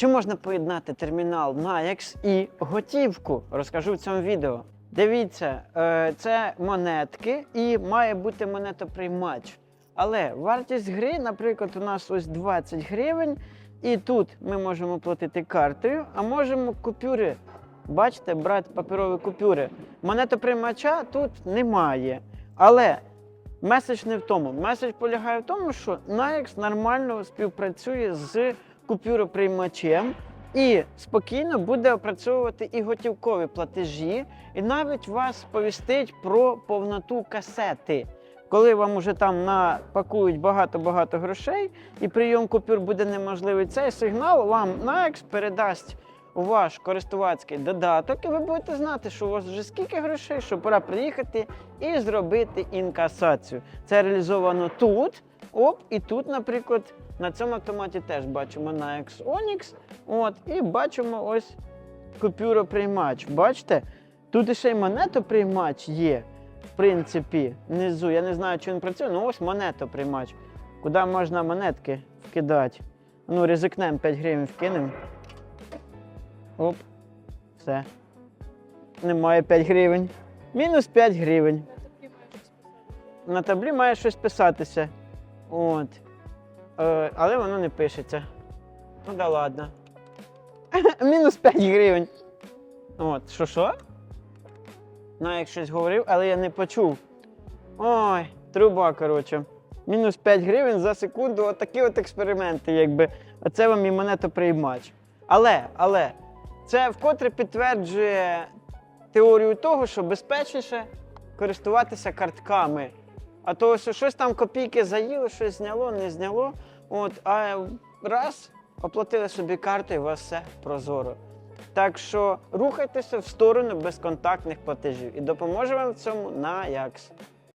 Чи можна поєднати термінал Nayax і готівку? Розкажу в цьому відео. Дивіться, е, це монетки і має бути монетоприймач. Але вартість гри, наприклад, у нас ось 20 гривень, і тут ми можемо платити картою, а можемо купюри. Бачите, брати паперові купюри. Монетоприймача тут немає. Але меседж не в тому. Меседж полягає в тому, що Nayax нормально співпрацює з купюроприймачем і спокійно буде опрацьовувати і готівкові платежі, і навіть вас сповістить про повноту касети. Коли вам уже там напакують багато-багато грошей і прийом купюр буде неможливий, цей сигнал вам Nayax передасть ваш користувацький додаток, і ви будете знати, що у вас вже скільки грошей, що пора приїхати і зробити інкасацію. Це реалізовано тут. Оп, і тут, наприклад, на цьому автоматі теж бачимо Nayax Onyx. От, і бачимо ось купюроприймач. Бачите? Тут ще й монетоприймач є, в принципі, внизу. Я не знаю, чи він працює, але ось монетоприймач. Куди можна монетки вкидати. Ну, ризикнемо 5 гривень вкинемо. Оп. Все. Немає 5 гривень. Мінус 5 гривень. На таблі має щось писатися. От. Е, але воно не пишеться. Ну да ладно. Мінус 5 гривень. От, що що? Ну, як щось говорив, але я не почув. Ой, труба, коротше. Мінус 5 гривень за секунду. Отакі от експерименти, якби. Оце вам і монетоприймач. Але, але, це вкотре підтверджує теорію того, що безпечніше користуватися картками. А то що щось там копійки заїло, щось зняло, не зняло. От, а раз оплатили собі карту, і у вас все прозоро. Так що рухайтеся в сторону безконтактних платежів і допоможе вам в цьому на Якс.